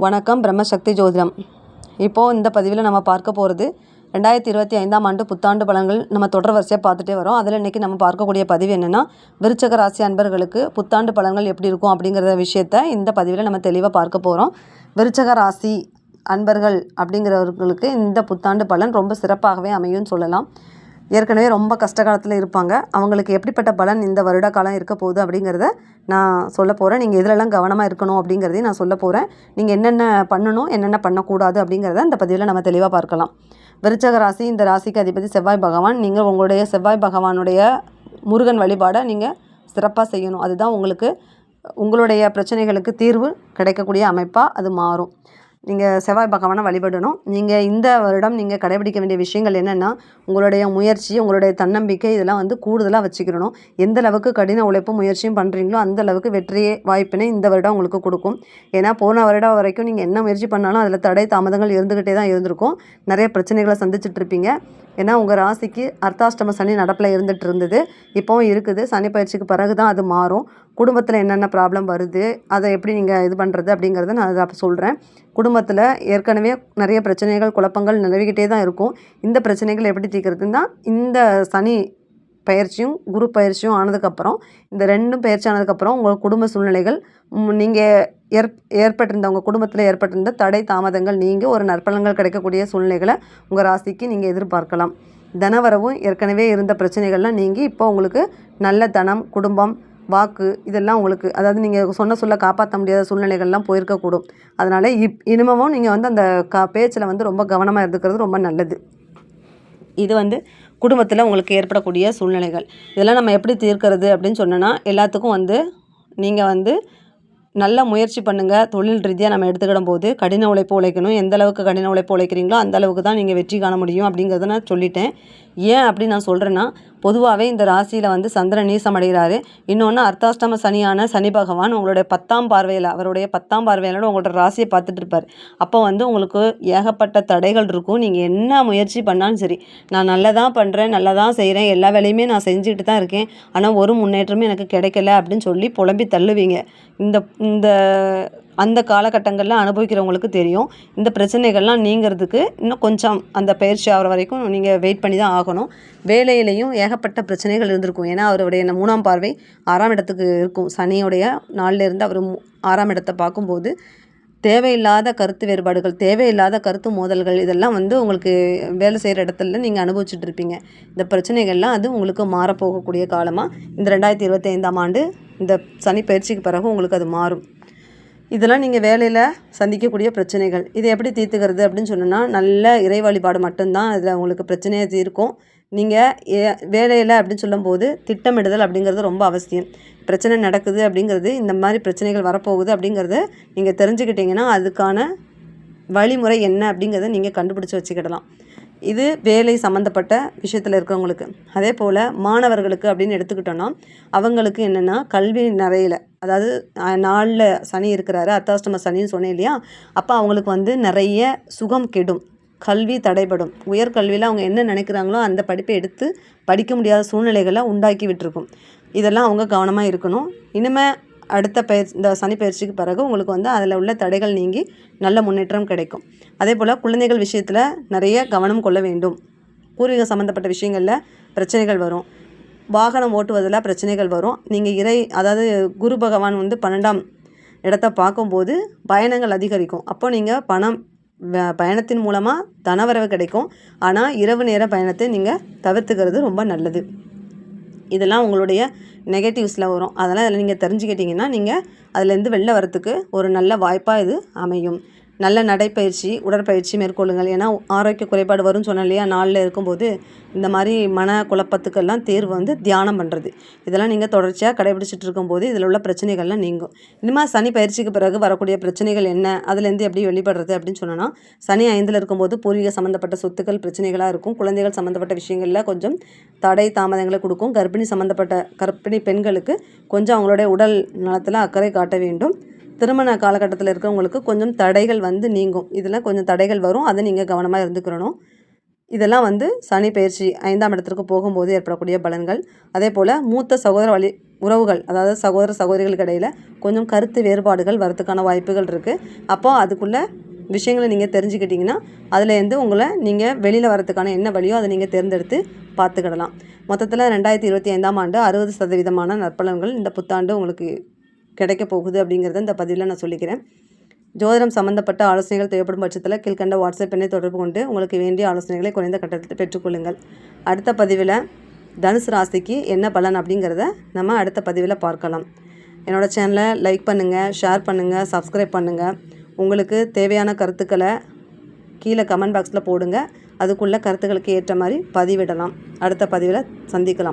வணக்கம் பிரம்மசக்தி ஜோதிடம். இப்போது இந்த பதிவில் நம்ம பார்க்க போகிறது ரெண்டாயிரத்தி இருபத்தி ஐந்தாம் ஆண்டு புத்தாண்டு பலன்கள் நம்ம தொடர் வரிசையாக பார்த்துட்டே வரோம். அதில் இன்றைக்கி நம்ம பார்க்கக்கூடிய பதிவு என்னென்னா விருச்சக ராசி அன்பர்களுக்கு புத்தாண்டு பலன்கள் எப்படி இருக்கும் அப்படிங்கிற விஷயத்த இந்த பதிவில் நம்ம தெளிவாக பார்க்க போகிறோம் விருச்சக ராசி அன்பர்கள் அப்படிங்கிறவர்களுக்கு இந்த புத்தாண்டு பலன் ரொம்ப சிறப்பாகவே அமையும்னு சொல்லலாம். ஏற்கனவே ரொம்ப கஷ்ட காலத்தில் இருப்பாங்க. அவங்களுக்கு எப்படிப்பட்ட பலன் இந்த வருட காலம் இருக்க போகுது அப்படிங்கிறத நான் சொல்ல போகிறேன் நீங்கள் இதிலெல்லாம் கவனமாக இருக்கணும் அப்படிங்கிறதையும் நான் சொல்ல போகிறேன் நீங்கள் என்னென்ன பண்ணணும் என்னென்ன பண்ணக்கூடாது அப்படிங்கிறத இந்த பதிவில் நம்ம தெளிவாக பார்க்கலாம். விருச்சக ராசி இந்த ராசிக்கு அதிபதி செவ்வாய் பகவான். நீங்கள் உங்களுடைய செவ்வாய் பகவானுடைய முருகன் வழிபாடை நீங்கள் சிறப்பாக செய்யணும். அதுதான் உங்களுக்கு உங்களுடைய பிரச்சனைகளுக்கு தீர்வு கிடைக்கக்கூடிய அமைப்பாக அது மாறும். நீங்கள் செவ்வாய் பகவானை வழிபடணும். நீங்கள் இந்த வருடம் நீங்கள் கடைபிடிக்க வேண்டிய விஷயங்கள் என்னென்னா உங்களுடைய முயற்சி உங்களுடைய தன்னம்பிக்கை இதெல்லாம் வந்து கூடுதலாக வச்சுக்கிறணும் எந்த அளவுக்கு கடின உழைப்பும் முயற்சியும் பண்ணுறீங்களோ அந்த அளவுக்கு வெற்றியே வாய்ப்பினை இந்த வருடம் உங்களுக்கு கொடுக்கும். ஏன்னா போன வருடம் வரைக்கும் நீங்கள் என்ன முயற்சி பண்ணாலும் அதில் தடை தாமதங்கள் இருந்துக்கிட்டே தான் இருந்திருக்கும். நிறைய பிரச்சனைகளை சந்திச்சுட்டு இருப்பீங்க. ஏன்னா உங்கள் ராசிக்கு அர்த்தாஷ்டம சனி நடப்பில் இருந்துகிட்டு இருந்தது இப்போவும் இருக்குது. சனி பயிற்சிக்கு பிறகு தான் அது மாறும். குடும்பத்தில் என்னென்ன ப்ராப்ளம் வருது அதை எப்படி நீங்கள் இது பண்ணுறது அப்படிங்கிறத நான் அதை சொல்கிறேன் குடும்பத்தில் ஏற்கனவே நிறைய பிரச்சனைகள் குழப்பங்கள் நிலவிக்கிட்டே தான் இருக்கும். இந்த பிரச்சனைகள் எப்படி தீர்க்குறதுன்னா இந்த சனி பயிற்சியும் குரு பயிற்சியும் ஆனதுக்கப்புறம் இந்த ரெண்டும் பயிற்சி ஆனதுக்கப்புறம் உங்கள் குடும்ப சூழ்நிலைகள் நீங்கள் ஏற் ஏற்பட்டிருந்த உங்கள் குடும்பத்தில் ஏற்பட்டிருந்த தடை தாமதங்கள் நீங்கள் ஒரு நற்பலன்கள் கிடைக்கக்கூடிய சூழ்நிலைகளை உங்கள் ராசிக்கு நீங்கள் எதிர்பார்க்கலாம். தனவரவும் ஏற்கனவே இருந்த பிரச்சனைகள்லாம் நீங்கள் இப்போ உங்களுக்கு நல்ல தனம் குடும்பம் வாக்கு இதெல்லாம் உங்களுக்கு அதாவது நீங்கள் சொன்ன சொல்ல காப்பாற்ற முடியாத சூழ்நிலைகள்லாம் போயிருக்கக்கூடும். அதனால் இப் இனிமவும் நீங்கள் வந்து அந்த கா பேச்சில் வந்து ரொம்ப கவனமாக இருந்துக்கிறது ரொம்ப நல்லது. இது வந்து குடும்பத்தில் உங்களுக்கு ஏற்படக்கூடிய சூழ்நிலைகள். இதெல்லாம் நம்ம எப்படி தீர்க்கிறது அப்படின்னு சொன்னோன்னா எல்லாத்துக்கும் வந்து நீங்கள் வந்து நல்ல முயற்சி பண்ணுங்கள் தொழில் ரீதியாக நம்ம எடுத்துக்கிடும் போது கடின உழைப்பு உழைக்கணும். எந்த அளவுக்கு கடின உழைப்பு உழைக்கிறீங்களோ அந்த அளவுக்கு தான் நீங்கள் வெற்றி காண முடியும் அப்படிங்கிறத நான் சொல்லிட்டேன். ஏன் அப்படி நான் சொல்கிறேன்னா பொதுவாகவே இந்த ராசியில் வந்து சந்திரன் நீசமடைகிறாரு இன்னொன்று அர்த்தாஷ்டம சனியான சனி பகவான் உங்களுடைய பத்தாம் பார்வையில் அவருடைய பத்தாம் பார்வையிலோட உங்களோட ராசியை பார்த்துட்டு இருப்பார். அப்போ வந்து உங்களுக்கு ஏகப்பட்ட தடைகள் இருக்கும். நீங்கள் என்ன முயற்சி பண்ணாலும் சரி நான் நல்லதாக பண்ணுறேன் நல்லதாக செய்கிறேன் எல்லா வேலையுமே நான் செஞ்சுட்டு தான் இருக்கேன். ஆனால் ஒரு முன்னேற்றமும் எனக்கு கிடைக்கல அப்படின்னு சொல்லி புலம்பி தள்ளுவீங்க. இந்த இந்த அந்த காலகட்டங்களில் அனுபவிக்கிறவங்களுக்கு தெரியும். இந்த பிரச்சனைகள்லாம் நீங்கிறதுக்கு இன்னும் கொஞ்சம் அந்த பயிற்சி ஆகிற வரைக்கும் நீங்கள் வெயிட் பண்ணி தான் ஆகணும். வேலையிலையும் ஏகப்பட்ட பிரச்சனைகள் இருந்திருக்கும். ஏன்னா அவருடைய மூணாம் பார்வை ஆறாம் இடத்துக்கு இருக்கும். சனியுடைய நாளிலேருந்து அவர் ஆறாம் இடத்தை பார்க்கும்போது தேவையில்லாத கருத்து வேறுபாடுகள் தேவையில்லாத கருத்து மோதல்கள் இதெல்லாம் வந்து உங்களுக்கு வேலை செய்கிற இடத்துல நீங்கள் அனுபவிச்சுட்டு இருப்பீங்க. இந்த பிரச்சனைகள்லாம் அது உங்களுக்கு மாறப்போகக்கூடிய காலமாக இந்த ரெண்டாயிரத்தி இருபத்தி ஐந்தாம் ஆண்டு இந்த சனி பயிற்சிக்கு பிறகு உங்களுக்கு அது மாறும். இதெல்லாம் நீங்கள் வேலையில் சந்திக்கக்கூடிய பிரச்சனைகள். இதை எப்படி தீர்த்துக்கிறது அப்படின்னு சொன்னோன்னா நல்ல இறை வழிபாடு மட்டும்தான் அதில் உங்களுக்கு பிரச்சனையை தீர்க்கும். நீங்கள் ஏ வேலையில் அப்படின்னு சொல்லும்போது திட்டமிடுதல் அப்படிங்கிறது ரொம்ப அவசியம். பிரச்சனை நடக்குது அப்படிங்கிறது இந்த மாதிரி பிரச்சனைகள் வரப்போகுது அப்படிங்கிறது நீங்கள் தெரிஞ்சுக்கிட்டிங்கன்னா அதுக்கான வழிமுறை என்ன அப்படிங்கிறத நீங்கள் கண்டுபிடிச்சி வச்சுக்கிடலாம். இது வேலை சம்மந்தப்பட்ட விஷயத்தில் இருக்கவங்களுக்கு அதே போல் மாணவர்களுக்கு அப்படின்னு எடுத்துக்கிட்டோன்னா அவங்களுக்கு என்னென்னா கல்வி நிறையில. அதாவது நாளில் சனி இருக்கிறாரு அத்தாஷ்டம சனின்னு சொன்னேன் இல்லையா? அப்போ அவங்களுக்கு வந்து நிறைய சுகம் கெடும். கல்வி தடைபடும். உயர்கல்வியில் அவங்க என்ன நினைக்கிறாங்களோ அந்த படிப்பை எடுத்து படிக்க முடியாத சூழ்நிலைகளை உண்டாக்கி விட்டுருக்கும். இதெல்லாம் அவங்க கவனமாக இருக்கணும். இனிமேல் அடுத்த பயிற்சி இந்த சனி பயிற்சிக்கு பிறகு உங்களுக்கு வந்து அதில் உள்ள தடைகள் நீங்கி நல்ல முன்னேற்றம் கிடைக்கும். அதே போல் குழந்தைகள் விஷயத்தில் நிறைய கவனம் கொள்ள வேண்டும். பூர்வீக சம்மந்தப்பட்ட விஷயங்களில் பிரச்சனைகள் வரும். வாகனம் ஓட்டுவதில் பிரச்சனைகள் வரும். நீங்கள் இறை அதாவது குரு பகவான் வந்து பன்னெண்டாம் இடத்த பார்க்கும்போது பயணங்கள் அதிகரிக்கும். அப்போ நீங்கள் பணம் பயணத்தின் மூலமாக தனவரவு கிடைக்கும். ஆனால் இரவு நேர பயணத்தை நீங்கள் தவிர்த்துக்கிறது ரொம்ப நல்லது. இதெல்லாம் உங்களுடைய நெகட்டிவ்ஸில் வரும். அதெல்லாம் அதில் நீங்கள் தெரிஞ்சுக்கிட்டிங்கன்னா நீங்கள் அதுலேருந்து வெளில வரத்துக்கு ஒரு நல்ல வாய்ப்பாக இது அமையும். நல்ல நடைப்பயிற்சி உடற்பயிற்சி மேற்கொள்ளுங்கள். ஏன்னா ஆரோக்கிய குறைபாடு வரும்னு சொன்னேன் இல்லையா? நாளில் இருக்கும்போது இந்த மாதிரி மன குழப்பத்துக்கெல்லாம் தேர்வு வந்து தியானம் பண்ணுறது இதெல்லாம் நீங்கள் தொடர்ச்சியாக கடைபிடிச்சிட்டு இருக்கும்போது இதில் உள்ள பிரச்சனைகள்லாம் நீங்கும். இனிமேல் சனி பயிற்சிக்கு பிறகு வரக்கூடிய பிரச்சனைகள் என்ன? அதுலேருந்து எப்படி வெளிப்படுறது அப்படின்னு சொன்னோன்னா சனி ஐந்தில் இருக்கும்போது பூர்வீக சம்மந்தப்பட்ட சொத்துக்கள் பிரச்சனைகளாக இருக்கும். குழந்தைகள் சம்மந்தப்பட்ட விஷயங்களில் கொஞ்சம் தடை தாமதங்களை கொடுக்கும். கர்ப்பிணி சம்மந்தப்பட்ட கர்ப்பிணி பெண்களுக்கு கொஞ்சம் அவங்களுடைய உடல் நலத்தில் அக்கறை காட்ட வேண்டும். திருமண காலகட்டத்தில் இருக்கிறவங்களுக்கு கொஞ்சம் தடைகள் வந்து நீங்கும். இதில் கொஞ்சம் தடைகள் வரும். அதை நீங்கள் கவனமாக இருந்துக்கிறணும். இதெல்லாம் வந்து சனி பயிற்சி ஐந்தாம் இடத்திற்கு போகும்போது ஏற்படக்கூடிய பலன்கள். அதே போல் மூத்த சகோதர வழி உறவுகள் அதாவது சகோதர சகோதரிகளுக்கு இடையில் கொஞ்சம் கருத்து வேறுபாடுகள் வரதுக்கான வாய்ப்புகள் இருக்குது அப்போ அதுக்குள்ளே விஷயங்களை நீங்கள் தெரிஞ்சுக்கிட்டிங்கன்னா அதுலேருந்து உங்களை நீங்கள் வெளியில் வரதுக்கான என்ன வழியோ அதை நீங்கள் தேர்ந்தெடுத்து பார்த்துக்கிடலாம். மொத்தத்தில் ரெண்டாயிரத்தி இருபத்தி ஐந்தாம் ஆண்டு அறுபது சதவீதமான நற்பலன்கள் இந்த புத்தாண்டு உங்களுக்கு கிடைக்க போகுது அப்படிங்கிறத இந்த பதிவில் நான் சொல்லிக்கிறேன். ஜோதிடம் சம்மந்தப்பட்ட ஆலோசனைகள் தேவைப்படும் பட்சத்தில் கீழ்கண்ட வாட்ஸ்அப் எண்ணை தொடர்பு கொண்டு உங்களுக்கு வேண்டிய ஆலோசனைகளை குறைந்த கட்டத்தில் பெற்றுக்கொள்ளுங்கள். அடுத்த பதிவில் தனுசு ராசிக்கு என்ன பலன் அப்படிங்கிறத நம்ம அடுத்த பதிவில் பார்க்கலாம். என்னோடய சேனலை லைக் பண்ணுங்கள் ஷேர் பண்ணுங்கள் சப்ஸ்கிரைப் பண்ணுங்கள் உங்களுக்கு தேவையான கருத்துக்களை கீழே கமெண்ட் பாக்ஸில் போடுங்க. அதுக்குள்ள கருத்துக்களுக்கு ஏற்ற மாதிரி பதிவிடலாம். அடுத்த பதிவில் சந்திக்கலாம்.